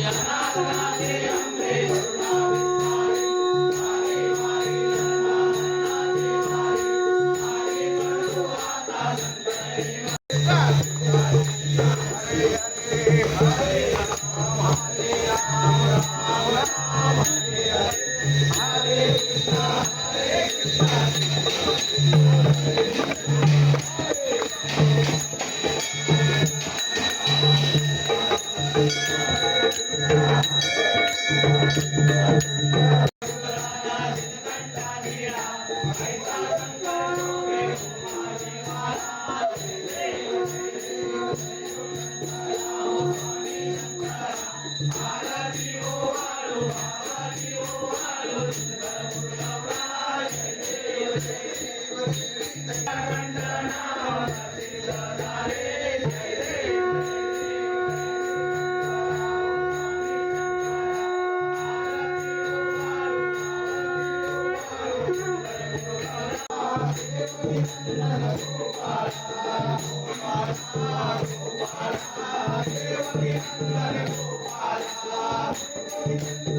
Yeah. with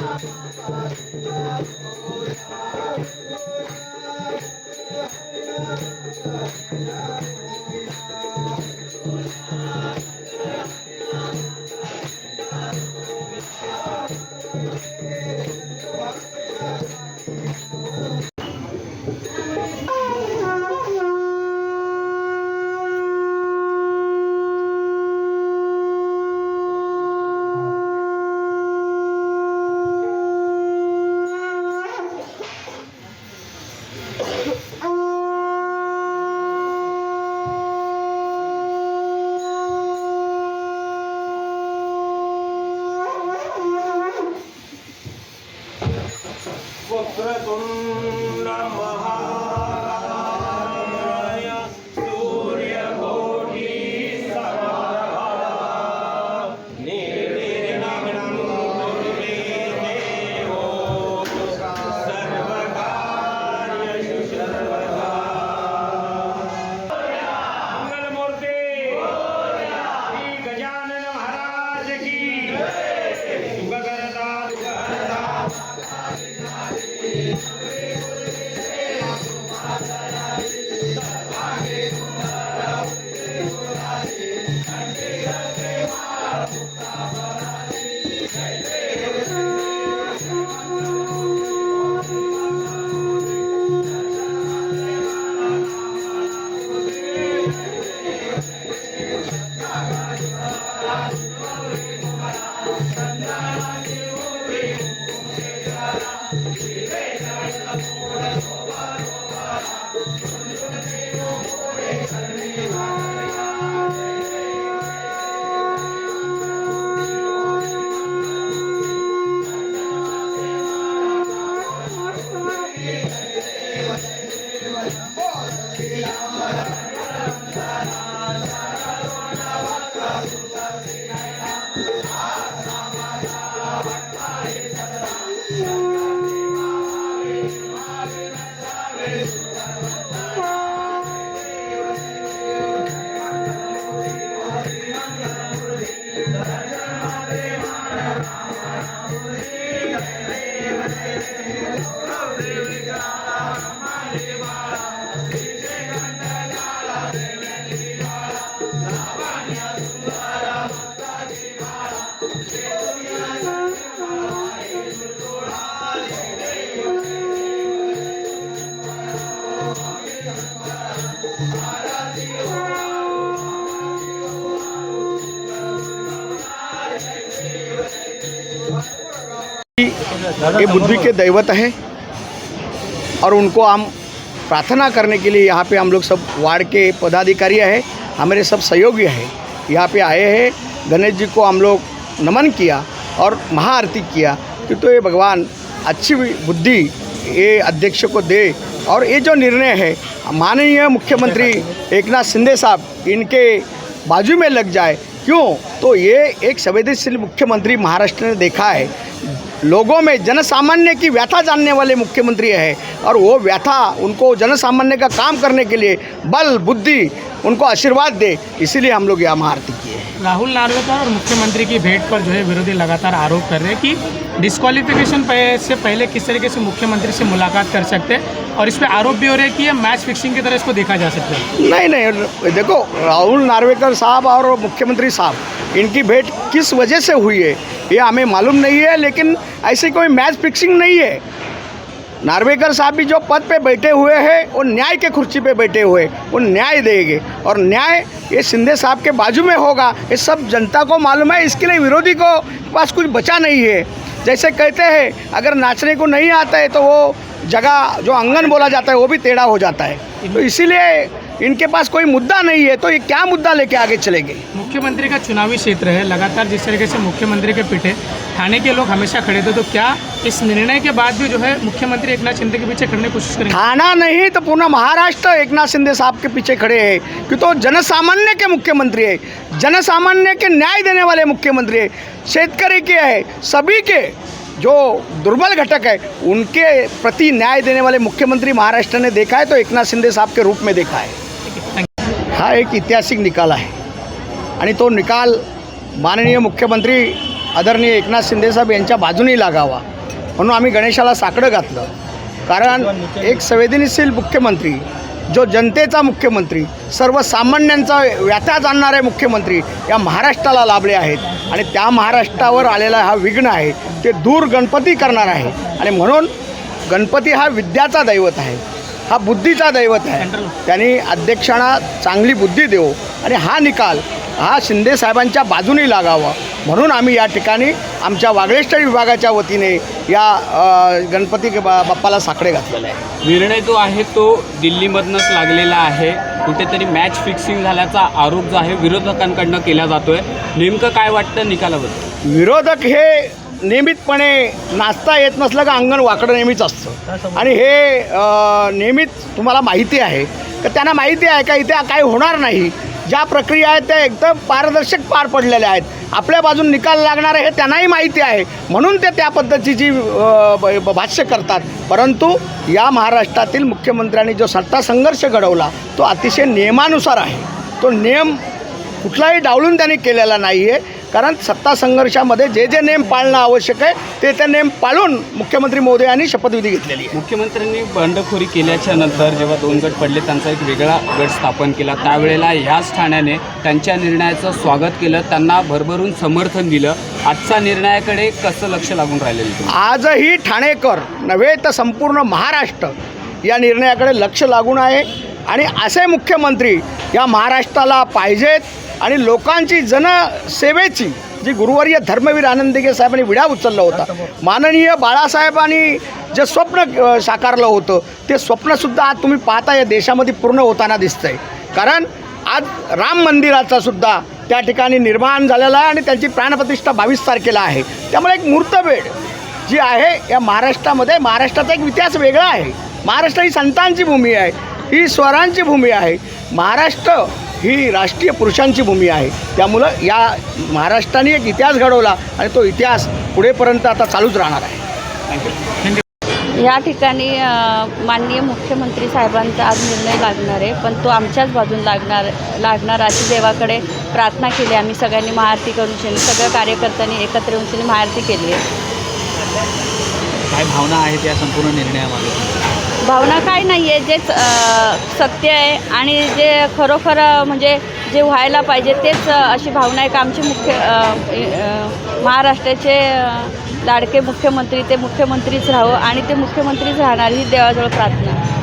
Oh, Potre dun la maha Amen. ये बुद्धि के दैवत है और उनको हम प्रार्थना करने के लिए यहाँ पे हम लोग सब वार्ड के पदाधिकारी है, हमारे सब सहयोगी है। यहाँ पे आए हैं, गणेश जी को हम लोग नमन किया और महाआरती किया, कि तो ये भगवान अच्छी बुद्धि ये अध्यक्ष को दे। और ये जो निर्णय है, माननीय मुख्यमंत्री एकनाथ शिंदे साहब, इनके बाजू में लग जाए। क्यों? तो ये एक संवेदनशील मुख्यमंत्री महाराष्ट्र ने देखा है। लोगों में जनसामान्य की व्यथा जानने वाले मुख्यमंत्री है और वो व्यथा उनको जनसामान्य का काम करने के लिए बल, बुद्धि उनको आशीर्वाद दे, इसीलिए हम लोग यहाँ महाआरती हैं राहुल नार्वेकर और मुख्यमंत्री की भेंट पर जो है विरोधी लगातार आरोप कर रहे हैं कि डिस्क्वालिफिकेशन से पहले किस तरीके से मुख्यमंत्री से मुलाकात कर सकते हैं और इस पर आरोप भी हो रहे हैं कि ये मैच फिक्सिंग की तरह इसको देखा जा सकता है। नहीं नहीं देखो, राहुल नार्वेकर साहब और मुख्यमंत्री साहब, इनकी भेंट किस वजह से हुई है, ये हमें मालूम नहीं है, लेकिन ऐसी कोई मैच फिक्सिंग नहीं है। नार्वेकर साहब भी जो पद पे बैठे हुए हैं, वो न्याय के कुर्सी पे बैठे हुए वो न्याय देंगे। और न्याय ये शिंदे साहब के बाजू में होगा, ये सब जनता को मालूम है, इसके लिए विरोधी को पास कुछ बचा नहीं है। जैसे कहते हैं, अगर नाचने को नहीं आता है तो वो जगह, जो आँगन बोला जाता है, वो भी टेढ़ा हो जाता है। तो इसीलिए इनके पास कोई मुद्दा नहीं है तो ये क्या मुद्दा लेके आगे चलेंगे? मुख्यमंत्री का चुनावी क्षेत्र है लगातार जिस तरीके से मुख्यमंत्री के पीछे थाने के लोग हमेशा खड़े थे तो क्या इस निर्णय के बाद भी जो है मुख्यमंत्री एक नाथ शिंदे के पीछे खड़ने की कोशिश करेंगे? थाना नहीं तो पूरा महाराष्ट्र एकनाथ शिंदे साहब के पीछे खड़े हैं कि तो जनसामान्य के मुख्यमंत्री है जनसामान्य के न्याय देने वाले मुख्यमंत्री है। शेतकरी के है सभी के जो दुर्बल घटक है उनके प्रति न्याय देने वाले मुख्यमंत्री महाराष्ट्र ने देखा है तो एकनाथ शिंदे साहब के रूप में देखा है। हा एक ऐतिहासिक निकाल आहे. आणि तो निकाल माननीय मुख्यमंत्री आदरणीय एकनाथ शिंदेसाहेब यांच्या बाजूने लागावा. म्हणून आम्ही गणेशाला साकडं घातलं. कारण एक संवेदनशील मुख्यमंत्री जो जनतेचा मुख्यमंत्री सर्वसामान्यांचा व्यथा जाणणारे मुख्यमंत्री या महाराष्ट्राला लाभले आहेत. आणि त्या महाराष्ट्रावर आलेला हा विघ्न आहे. ते दूर गणपती करणार आहे. आणि म्हणून गणपती हा विद्याचा दैवत आहे. हा बुद्धीचा दैवत आहे. त्यांनी अध्यक्षांना चांगली बुद्धी देऊ आणि हा निकाल हा शिंदे साहेबांच्या बाजूने लागावा. म्हणून आम्ही या ठिकाणी आमच्या वागळेश्वरी विभागाच्या वतीने या गणपती बा बाप्पाला साकडे घातलेले आहे. निर्णय जो आहे तो दिल्लीमधनंच लागलेला आहे. कुठेतरी मॅच फिक्सिंग झाल्याचा आरोप जो आहे विरोधकांकडनं केला जातोय. नेमकं काय वाटतं निकालाबद्दल? विरोधक हे नियमितपणे नाचता येत नसलं का अंगण वाकडं नेहमीच असतं. आणि हे नेहमीच तुम्हाला माहिती आहे. तर त्यांना माहिती आहे का इथे काय होणार नाही? ज्या प्रक्रिया आहेत त्या एकदम पारदर्शक पार पडलेल्या आहेत. आपल्या बाजून निकाल लागणार आहे हे त्यांनाही माहिती आहे. म्हणून ते त्या पद्धतीची भाष्य करतात. परंतु या महाराष्ट्रातील मुख्यमंत्र्यांनी जो सत्ता संघर्ष घडवला तो अतिशय नियमानुसार आहे. तो नियम कुठलाही डावलून त्यांनी केलेला नाही आहे कारण सत्ता संघर्षामध्ये जे जे नेम पाळणं आवश्यक आहे ते ते नेम पाळून मुख्यमंत्री मोदयांनी शपथविधी घेतलेली आहे. मुख्यमंत्र्यांनी बंडखोरी केल्याच्यानंतर जेव्हा दोन गट पडले त्यांचा एक वेगळा गट स्थापन केला. त्यावेळेला ह्याच ठाण्याने त्यांच्या निर्णयाचं स्वागत केलं त्यांना भरभरून समर्थन दिलं. आजच्या निर्णयाकडे कसं लक्ष लागून राहिलेलं? आजही ठाणेकर नव्हे तर संपूर्ण महाराष्ट्र या निर्णयाकडे लक्ष लागून आहे. आणि असे मुख्यमंत्री या महाराष्ट्राला पाहिजेत आणि लोकांची जनसेवेची जी गुरुवर्य धर्मवीर आनंदिगे साहेबांनी विडा उचलला होता. माननीय बाळासाहेबांनी जे स्वप्न साकारलं होतं ते स्वप्नसुद्धा आज तुम्ही पाहता या देशामध्ये पूर्ण होताना दिसतंय. कारण आज राम मंदिराचा सुद्धा त्या ठिकाणी निर्माण झालेला आहे आणि त्यांची प्राणप्रतिष्ठा बावीस तारखेला आहे. त्यामुळे एक मूर्तभेड जी आहे या महाराष्ट्रामध्ये महाराष्ट्राचा एक इतिहास वेगळा आहे. महाराष्ट्र ही संतांची भूमी आहे ही स्वरांची भूमी आहे. महाराष्ट्र ही राष्ट्रीय पुरुषांची भूमी आहे. त्यामुळं या महाराष्ट्राने एक इतिहास घडवला आणि तो इतिहास पुढेपर्यंत आता चालूच राहणार आहे. या ठिकाणी माननीय मुख्यमंत्री साहेबांचा आज निर्णय लागणार आहे पण तो आमच्याच बाजून लागणार लागणार अशी देवाकडे प्रार्थना केली आम्ही सगळ्यांनी महाआरती करून शनी सगळ्या कार्यकर्त्यांनी एकत्र येऊन शनी महाआरती केली आहे. काय भावना आहेत या संपूर्ण निर्णयामागे? भावना काय नाही आहे जेच सत्य आहे आणि जे खरोखर म्हणजे जे व्हायला पाहिजे तेच अशी भावना आहे. का आमचे मुख्य महाराष्ट्राचे लाडके मुख्यमंत्री ते मुख्यमंत्रीच राहावं आणि ते मुख्यमंत्रीच राहणार ही देवाजवळ प्रार्थना.